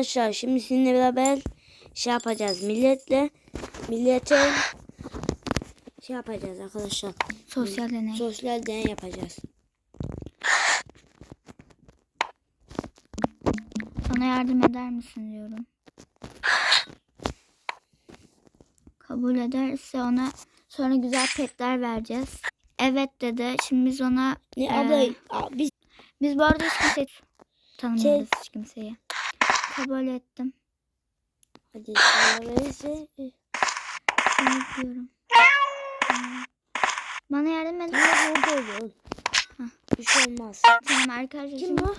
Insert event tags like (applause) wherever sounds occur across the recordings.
Arkadaşlar şimdi sizinle beraber şey yapacağız. Milletle millete şey yapacağız arkadaşlar. Sosyal deney. Sosyal deney yapacağız. Bana yardım eder misin diyorum. Kabul ederse ona sonra güzel petler vereceğiz. Evet dedi. Şimdi biz ona Ne Ee, abla biz biz bu arada hiç kimseyi tanımıyoruz Şey- hiç kimseyi. Kabul ettim. hadi verirse diyorum. Tamam. Bana yardım eder. Tamam orada olur. Bir şey olmaz. Tamam arkadaşlar. Kim bu?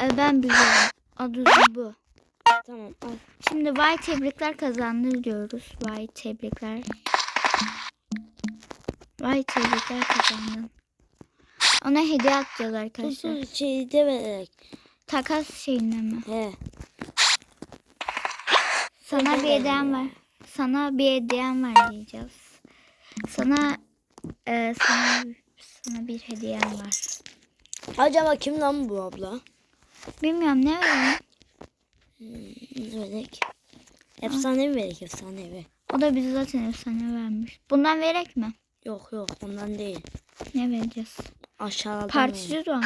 Ee, ben biliyorum. Adı uzun bu. Tamam al. Şimdi vay tebrikler kazandı diyoruz. Vay tebrikler. Vay tebrikler kazandın. Ona hediye atacağız arkadaşlar. Dur şeyi de vererek. Takas şeyine mi? He. Sana bir Hediye hediyem var. Sana bir hediyem var diyeceğiz. Sana e, sana sana bir hediyem var. Acaba kim lan bu abla? Bilmiyorum ne öyle. Verek. Efsanevi verek efsanevi. O da bize zaten efsane vermiş. Bundan verek mi? Yok yok ondan değil. Ne vereceğiz? Aşağıdan. Partici Doğan.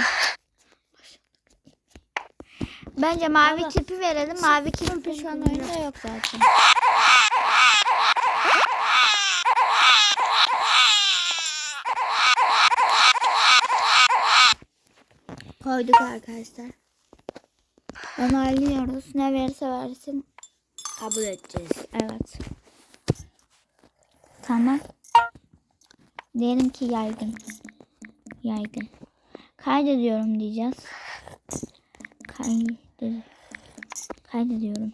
Bence mavi Abla, kipi verelim. Mavi kipi şu an oyunda yok zaten. Koyduk arkadaşlar. Onaylıyoruz. Ne verirse versin. Kabul edeceğiz. Evet. Tamam. Diyelim ki yaygın. Yaygın. Kaydediyorum diyeceğiz. Kaydet. Kaydediyorum.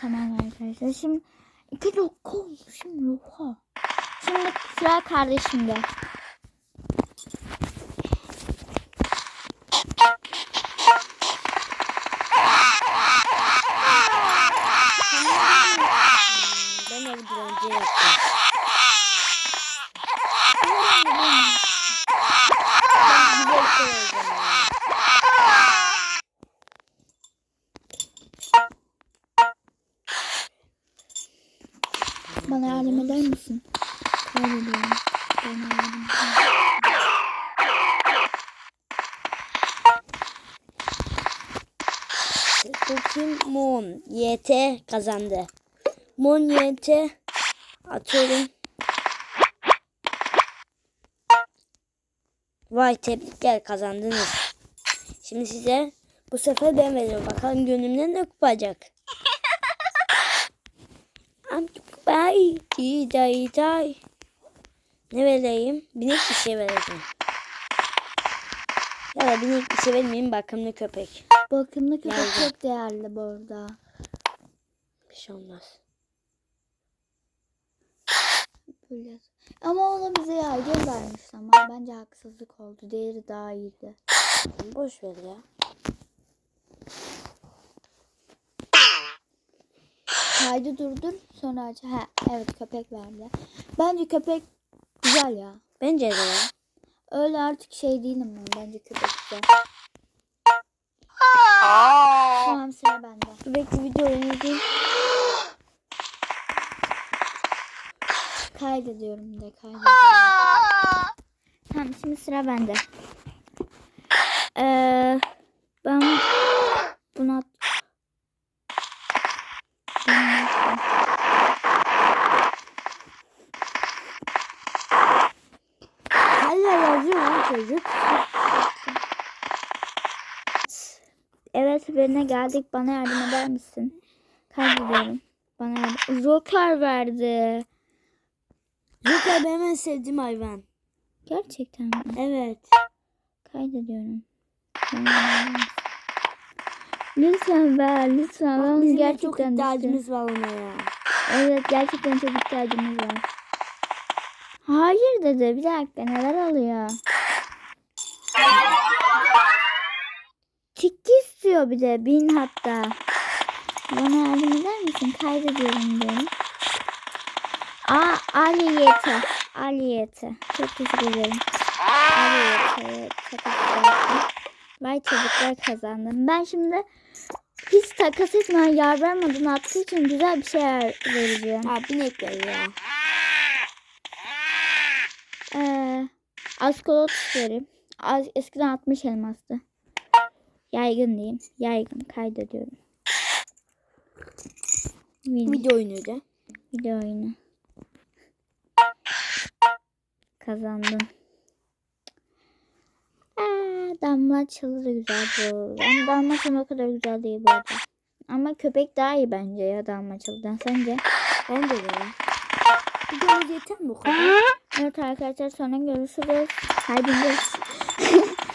Tamam arkadaşlar. Şimdi iki dakika oldu şimdi oha. Şimdi sıra kardeşimde. Ben evden önce yaptım. Ben güzel koyacağım ya. Bana yardım eder misin? Kaydediyorum. Bana yardım eder. Bu kim? Mon. YT kazandı. Mon YT atıyorum. Vay tebrikler kazandınız. Şimdi size bu sefer ben veriyorum. Bakalım gönlümden ne kupacak. (laughs) Amcuk bay. Day day. Ne vereyim? Binek bir şey vereceğim. Ya da binek bir şey vermeyeyim bakımlı köpek. Bakımlı köpek Yaygın. çok değerli bu arada. Bir şey olmaz. Böyle. Ama ona bize yaygın vermiş ama bence haksızlık oldu. Değeri daha iyiydi. Boş ver ya. Kaydı durdur sonra aç. Ha, evet köpek verdi. Bence köpek güzel ya. Bence de ya. Öyle artık şey değilim ben. Bence köpek güzel. Tamam sıra bende. Dur bekle video oynayayım. Kaydediyorum de kaydediyorum. Tamam şimdi sıra bende. Ee, ben bunu at. Bunu attım. Hala yazıyor lan çocuk. Evet birine geldik. Bana yardım eder misin? Kaydediyorum. Bana yardım. Joker verdi. Joker benim en sevdiğim hayvan. Gerçekten mi? Evet. Kaydediyorum. Lütfen ver. Lütfen. Ben Bizim gerçekten çok ihtiyacımız var ona ya. Evet gerçekten çok ihtiyacımız var. Hayır dedi. Bir dakika neler alıyor? Tiki istiyor bir de. Bin hatta. Bana yardım eder misin? Kaydediyorum diyorum. Aa Aliyete. Aliyete. Çok teşekkür ederim. Aliyete. Çok teşekkür ederim. Vay çocuklar kazandım. Ben şimdi hiç takas etmeden yar vermeden attığı için güzel bir şeyler vereceğim. Ha binek ver ya. Ee, askolot verim. Az, eskiden 60 elmastı. Yaygın diyeyim. Yaygın kaydediyorum. Video, Video oyunuydu. video oyunu. Kazandım. Aa, damla çalı da güzel bu. Ama damla çalı o kadar güzel değil bu arada. Ama köpek daha iyi bence ya damla çalıdan. Sence? Ben de ya. Videomuz yeter mi bu kadar? Evet arkadaşlar sonra görüşürüz. Haydi